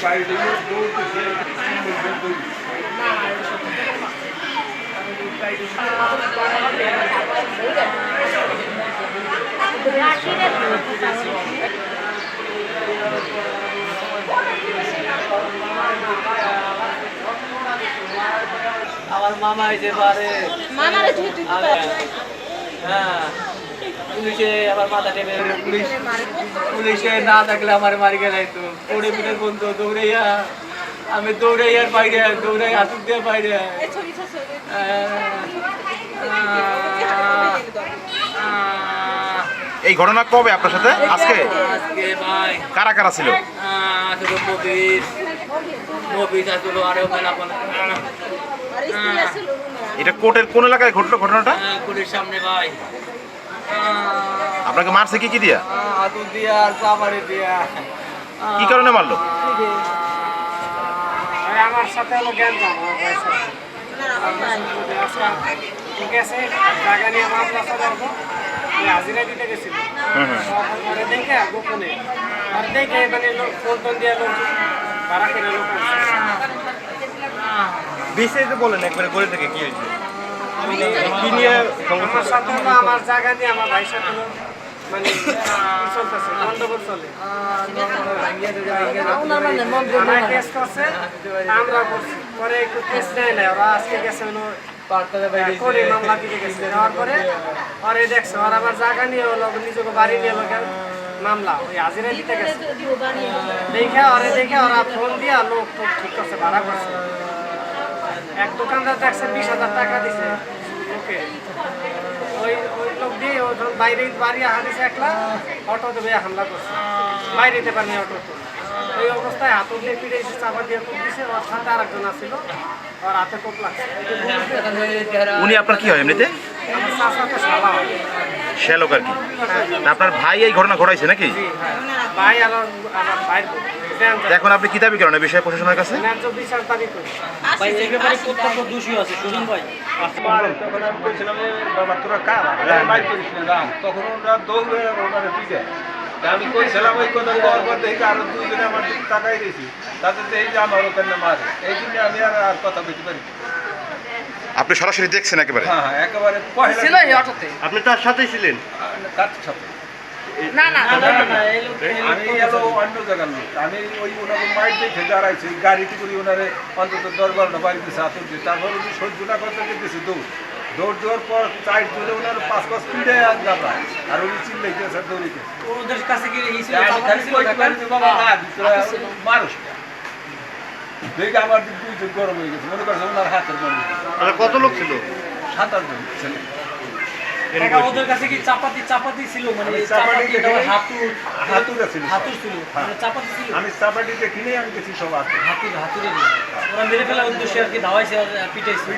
Vai, Deus, আমার মামা হইতে পারে মামারে তুই তুই হ্যাঁ পুলিশে আমার মাথা টেপে পুলিশ পুলিশে না থাকলে আমার মারি গেলে তো। পিঠে বন্ধু দৌড়াইয়া আমি দৌড়াইয়ার বাইরে দৌড়াই হাতুক দিয়ে বাইরে। এই ঘটনা কবে আপনার সাথে? আজকে? কারা কারা ছিল? এটা কোর্টের কোন এলাকায় ঘটলো ঘটনাটা? সামনে ভাই আপনাকে মারছে কি কি দিয়া? কি কারণে মারলো? আমার সাথে ঠিক আছে জায়গা নিয়ে মামলা চালাবো ওই হাজিরা দিতে গেছিল হুম হুম। দেখে গোপনে। আর দেখে মানে লোক ফোন টোন দিয়ে লোক ভাড়া করে লোক বিস্তারিত বলেন একবারে করে থেকে কি হয়েছে। কি নিয়ে আমার সাথে হলো? আমার জায়গা নিয়ে আমার ভাইয়ের সাথে হলো মানে চলতেছে? গন্ডগোল চলে। কেস আমরা করছি। পরে একটু কেস নেয় না ওরা আজকে গেছে মামলা দিতে গেছে। নেওয়ার পরে পরে দেখছে ওর আবার জায়গা নিয়ে হলো নিজেকে বাড়ি নিয়ে মামলা ওই হাজিরা দিতে গেছে। দেখে ওরে দেখে ওরা ফোন দিয়া লোক টোক ঠিক করছে ভাড়া করছে। এক দোকানদার দেখছে বিশ হাজার টাকা দিছে। ওকে। ওই ওই লোক দিয়ে ও বাইরে বাড়ি হারিয়েছে একলা অটো দেবে হামলা করছে। বাইরে যেতে পারেনি অটো ওই অবস্থায় হাত দিয়ে পিড়ে এসে চাপা দিয়ে কোপ দিছে ওর সাথে আরেকজন ওর হাতে কোপ লাগছে। উনি আপনার কি হয় এমনিতে? আমার হয়। শ্যালক আর কি। আপনার ভাই এই ঘটনা ঘটাইছে নাকি? হ্যাঁ। ভাই আর আমার ভাইয়ের বউ। এখন আপনি কি দাবি করেন এই বিষয়ে প্রশাসনের কাছে? ন্যায্য বিচার দাবি করি। ভাই এই ব্যাপারে প্রত্যক্ষ দোষী আছে সুজন ভাই। তখন আমি বলছিলাম যে বাবা তোরা কার? মাইক করিস না রাম তখন ওরা দৌড়ে ওনারে পিঠে তা আমি কইছিলাম ওই কথা করার পর দেখি আরও দুইজনে আমার দিকে তাকাই দিয়েছি দেখি যে আমার ওখানে মারে এই জন্য আমি আর আর কথা বলতে পারি আপনি সরাসরি দেখছেন একেবারে? হ্যাঁ হ্যাঁ একেবারে ছিল এই অটোতে। আপনি তার সাথেই ছিলেন? কার সাথে। না না আমি এলো অন্য জায়গার লোক। আমি ওই ওনাকে মাইক দেখে দাঁড়াইছি গাড়িতে করে ওনারে অন্তত দশ বারোটা বাড়িতে সাথে তারপর উনি সহ্য না করতে গেছি দৌড়। দৌড় দেওয়ার পর চার দৌড়ে ওনার পাঁচ পাঁচ আর গাঁদা। আর উনি চিল্লাইতেছে দৌড়িতে। ওদের কাছে কি এই আমি খালি কইতে পারি যে বাবা না, ভিতরে মানুষ দেখে আমার দুইজন গরম হয়ে গেছে। মনে করছে ওনার হাতের গরম কত লোক ছিল? সাত আট জন ছেলে। ওদের কাছে কি চাপাতি চাপাতি ছিল? মানে চাপাতি হাতুর ছিল? সব। হাতুর ছিল? মানে চাপাতি ছিল? আমি চাপাটিতে কিনে আমি গেছি সব হাতে হাতুর হাতুরে ওরা মেরে ফেলার উদ্দেশ্যে আর কি ধাওয়াইছে আর পিটাইছে।